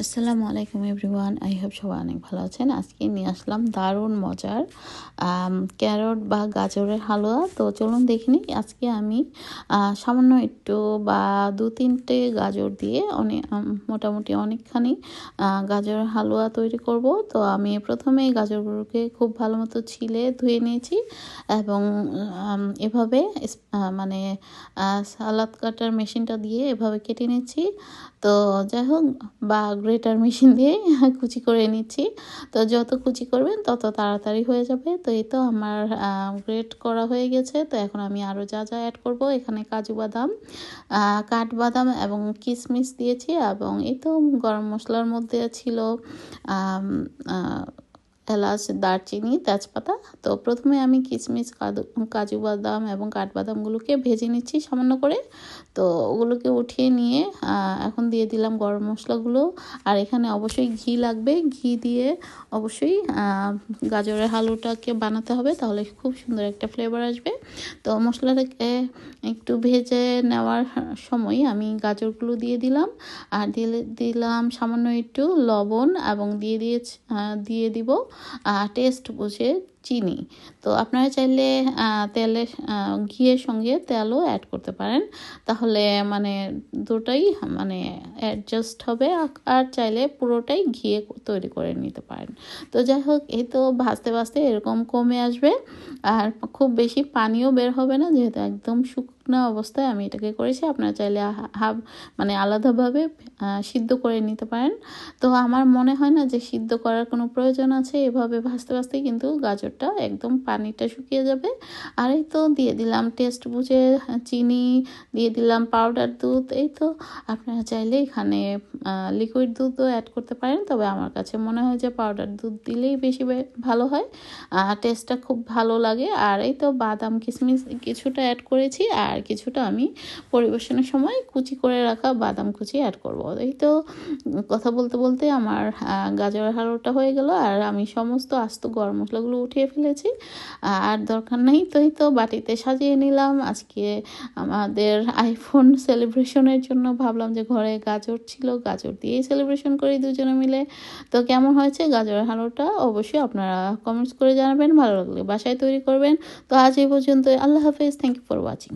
আসসালামু আলাইকুম everyone, I hope সবাই অনেক ভালো আছেন। আজকে নিয়ে আসলাম দারুণ মজার ক্যারট বা গাজরের হালুয়া। তো চলুন দেখে নিই, আজকে আমি সামান্য একটু বা দু তিনটে গাজর দিয়ে অনেক মোটামুটি অনেকখানি গাজরের হালুয়া তৈরি করব। তো আমি প্রথমে গাজরগুলোকে খুব ভালো মতো ছিলে ধুয়ে নিয়েছি এবং এভাবে মানে সালাদ কাটার মেশিনটা দিয়ে এভাবে কেটে নিয়েছি তো যাই হোক, বা গ্রেটার মেশিন দিয়ে কুচি করে নিচ্ছি। তো যত কুচি করবেন, তত তাড়াতাড়ি হয়ে যাবে। তো এই তো আমার গ্রেট করা হয়ে গেছে। তো এখন আমি আরও যা যা অ্যাড করব, এখানে কাজু বাদাম কাঠবাদাম এবং কিশমিশ দিয়েছি এবং এই তো গরম মশলার মধ্যে ছিল এলাচ, দারচিনি, তেজপাতা। তো প্রথমে আমি কিশমিশ কাদু, কাজু বাদাম এবং কাঠবাদামগুলোকে ভেজে নিচ্ছি সামান্য করে। তো ওগুলোকে উঠিয়ে নিয়ে এখন দিয়ে দিলাম গরম মশলাগুলো। আর এখানে অবশ্যই ঘি লাগবে। ঘি দিয়ে অবশ্যই গাজরের হালুটাকে বানাতে হবে তাহলে খুব সুন্দর একটা ফ্লেভার আসবে। তো মশলাটাকে একটু ভেজে নেওয়ার সময় আমি গাজরগুলো দিয়ে দিলাম। আর দিলে দিলাম সামান্য একটু লবণ এবং দিয়ে দিয়ে দিয়ে দিব টেস্ট বুঝে চিনি। তো আপনারা চাইলে তেলের ঘিয়ের সঙ্গে তেলও অ্যাড করতে পারেন। তাহলে মানে দুটোই মানে অ্যাডজাস্ট হবে। আর চাইলে পুরোটাই ঘিয়ে তৈরি করে নিতে পারেন। তো যাই হোক, এই তো ভাজতে ভাজতে এরকম কমে আসবে। আর খুব বেশি পানিও বের হবে না, যেহেতু একদম শুকনো অবস্থায় আমি এটাকে করেছি। আপনারা চাইলে হাফ মানে আলাদাভাবে সিদ্ধ করে নিতে পারেন। তো আমার মনে হয় না যে সিদ্ধ করার কোনো প্রয়োজন আছে। এভাবে ভাজতে ভাজতে কিন্তু গাজরটা একদম পানিটা শুকিয়ে যাবে। আর এই তো দিয়ে দিলাম টেস্ট বুঝে, চিনি, দিয়ে দিলাম পাউডার দুধ, এই তো। আপনারা চাইলে এখানে লিকুইড দুধও অ্যাড করতে পারেন, তবে আমার কাছে মনে হয় যে পাউডার দুধ দিলেই বেশি ভালো হয়। টেস্টটা খুব ভালো লাগে। আর এই তো বাদাম কিশমিশ কিছুটা অ্যাড করেছি, আর কিছুটা আমি পরিবেশনের সময় কুচি করে রাখা বাদাম কুচি অ্যাড করব। এই তো, কথা বলতে বলতে আমার গাজরের হালুয়াটা হয়ে গেল, আর আমি সমস্ত আস্ত গরম মশলাগুলো উঠিয়ে ফেলেছি। আর দরকার নেই তো তো বাটিতে সাজিয়ে নিলাম। আজকে আমাদের আইফোন সেলিব্রেশনের জন্য ভাবলাম যে ঘরে গাজর ছিল, গাজর দিয়েই সেলিব্রেশন করি দুজনে মিলে। তো কেমন হয়েছে? গাজরের হালোটা অবশ্যই আপনারা কমেন্টস করে জানাবেন, ভালো লাগলে বাসায় তৈরি করবেন। তো আজ এই পর্যন্ত আল্লাহ হাফেজ। Thank you for watching